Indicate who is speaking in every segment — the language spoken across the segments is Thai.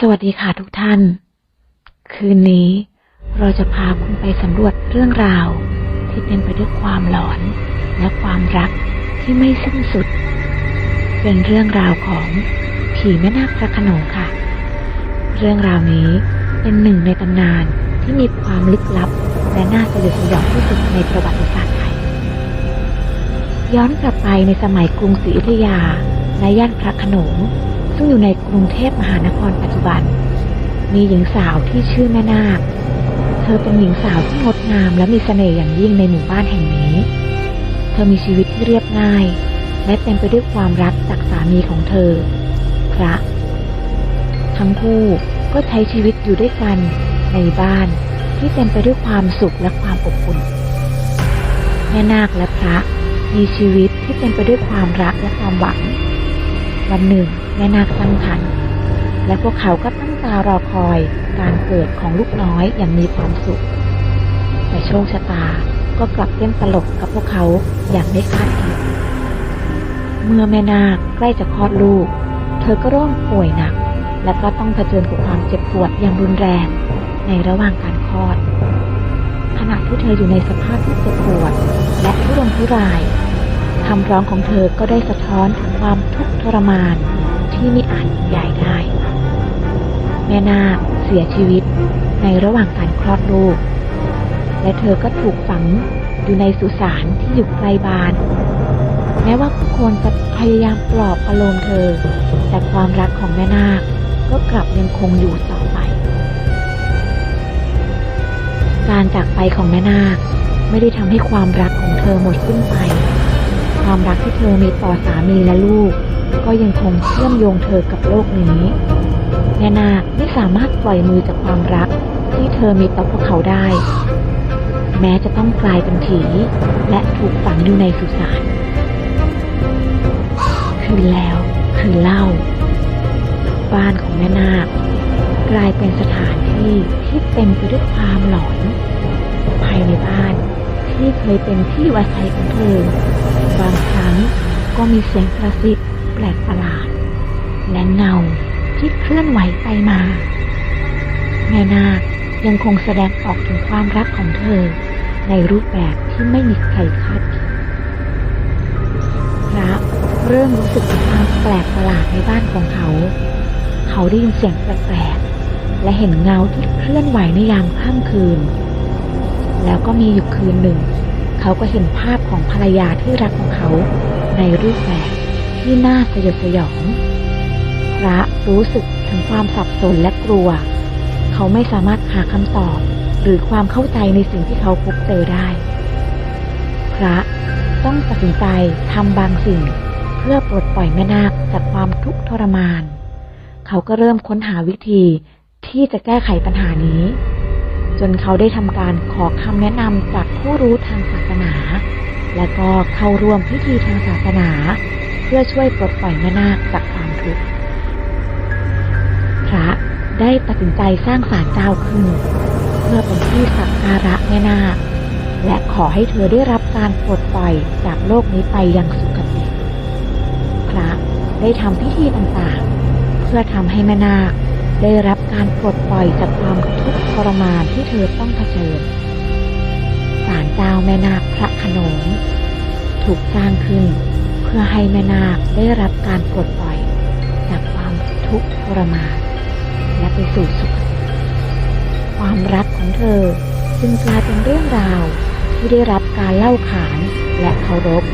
Speaker 1: สวัสดีค่ะทุกท่าน คืนนี้เราจะพาคุณไปสำรวจเรื่องราว ที่เต็มไปด้วยความหลอน และความรักที่ไม่สิ้นสุด เป็นเรื่องราวของผีแม่นาคพระโขนงค่ะ เรื่องราวนี้เป็นหนึ่งในตำนานที่มีความลึกลับ และน่าสยดสยองที่สุดในประวัติศาสตร์ไทย ย้อนกลับไปในสมัยกรุงศรีอยุธยาและย่านพระโขนง ซึ่งอยู่ในกรุงเทพมหานครปัจจุบัน มีหญิงสาวที่ชื่อแม่นาค เธอเป็นหญิงสาวที่งดงามและมีเสน่ห์อย่างยิ่งในหมู่บ้านแห่งนี้ เธอมีชีวิตที่เรียบง่าย และเต็มไปด้วยความรักจากสามีของเธอ พระ ทั้งคู่ก็ใช้ชีวิตอยู่ด้วยกันในบ้านที่เต็มไปด้วยความสุขและความอบอุ่น แม่นาคและพระมีชีวิตที่เต็มไปด้วยความรักและความหวัง วันหนึ่งแม่นาคตั้งครรภ์และพวกเขาก็ตั้งตารอคอยการเกิดของลูกน้อยอย่างมีความสุข แต่โชคชะตาก็กลับเล่นตลกกับพวกเขาอย่างไม่คาดคิด เมื่อแม่นาคใกล้จะคลอดลูก เธอก็เริ่มป่วยหนัก และก็ต้องเผชิญกับความเจ็บปวดอย่างรุนแรง ในระหว่างการคลอด ขณะที่เธออยู่ในสภาพที่เจ็บปวด และทุรนทุราย คำร้องของเธอก็ได้สะท้อนถึงความทุกข์ทรมานที่ไม่อาจบรรยายได้ แม่นาคเสียชีวิตในระหว่างการคลอดลูก และเธอก็ถูกฝังอยู่ในสุสานที่อยู่ไกลบ้าน แม้ว่าผู้คนจะพยายามปลอบประโลมเธอ แต่ความรักของแม่นาคก็กลับยังคงอยู่ต่อไป การจากไปของแม่นาคไม่ได้ทำให้ความรักของเธอหมดสิ้นไป ความรักที่เธอมีต่อสามีและลูก ก็ยังคงเชื่อมโยงเธอกับโลกนี้แม่นาคไม่สามารถปล่อยมือจากความรักที่เธอมีต่อพวกเขาได้ แม้จะต้องกลายเป็นผีและถูกฝังอยู่ในสุสานคืนแล้วคืนเล่า บ้านของแม่นาคกลายเป็นสถานที่ที่เต็มไปด้วยความหลอนภายในบ้าน ที่เคยเป็นที่อยู่อาศัยของเธอ บางครั้งก็มีเสียงกระซิบแปลกประหลาด และเงาที่เคลื่อนไหวไปมา แม่นาคยังคงแสดงออกถึงความรักของเธอ ในรูปแบบที่ไม่มีใครคาดคิดพระเริ่มรู้สึกถึงความแปลกประหลาดในบ้านของเขา เขาได้ยินเสียงแปลกๆและเห็นเงาที่เคลื่อนไหวในยามค่ำคืน แล้วก็มีอยู่คืนหนึ่ง เขาก็เห็นภาพของภรรยาที่รักของเขาในรูปแบบที่น่าสยดสยอง พระรู้สึกถึงความสับสนและกลัว เขาไม่สามารถหาคำตอบ หรือความเข้าใจในสิ่งที่เขาพบเจอได้ พระต้องตัดสินใจทำบางสิ่ง เพื่อปลดปล่อยแม่นาคจากความทุกข์ทรมาน เขาก็เริ่มค้นหาวิธีที่จะแก้ไขปัญหานี้ จนเขาได้ทำการขอคำแนะนำจากผู้รู้ทางศาสนา และก็เข้าร่วมพิธีทางศาสนา เพื่อช่วยปลดปล่อยแม่นาคจากความทุกข์พระได้ตัดสินใจสร้างศาลเจ้าขึ้น เพื่อเป็นที่สักการะแม่นาคและขอให้เธอได้รับการปลดปล่อยจากโลกนี้ไปอยังสุคติ พระได้ทำพิธีต่างๆ เพื่อทำให้แม่นาค ได้รับการปลดปล่อยจากความทุกข์ทรมานที่เธอต้องเผชิญศาลเจ้าแม่นาคพระขนงถูกสร้างขึ้นเพื่อให้แม่นาคได้รับการปลดปล่อย จากความทุกข์ทรมานและไปสู่สุขความรักของเธอจึงกลายเป็นเรื่องราวที่ได้รับการเล่าขานและเคารพ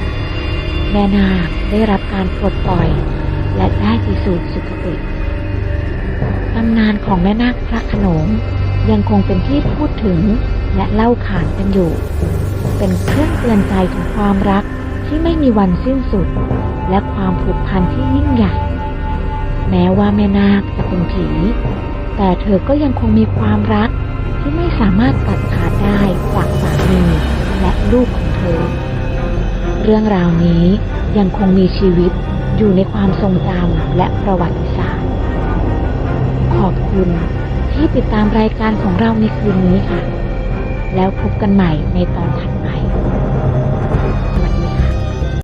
Speaker 1: แม่นาคได้รับการปลดปล่อย และได้ไปสู่สุขติ ตำนานของแม่นาคพระขนงยังคงเป็นที่พูดถึงและเล่าขานกันอยู่ เป็นเครื่องเตือนใจถึงความรักที่ไม่มีวันสิ้นสุด และความผูกพันที่ยิ่งใหญ่ แม้ว่าแม่นาคจะเป็นผี แต่เธอก็ยังคงมีความรักที่ไม่สามารถตัดขาดได้จากสามีและลูกของเธอ เรื่องราวนี้ยังคงมีชีวิตอยู่ในความทรงจำและประวัติศาสตร์ อบคุณที่ติดตามรายการของเราในคืนนี้ค่ะ แล้วพบกันใหม่ในตอนถัด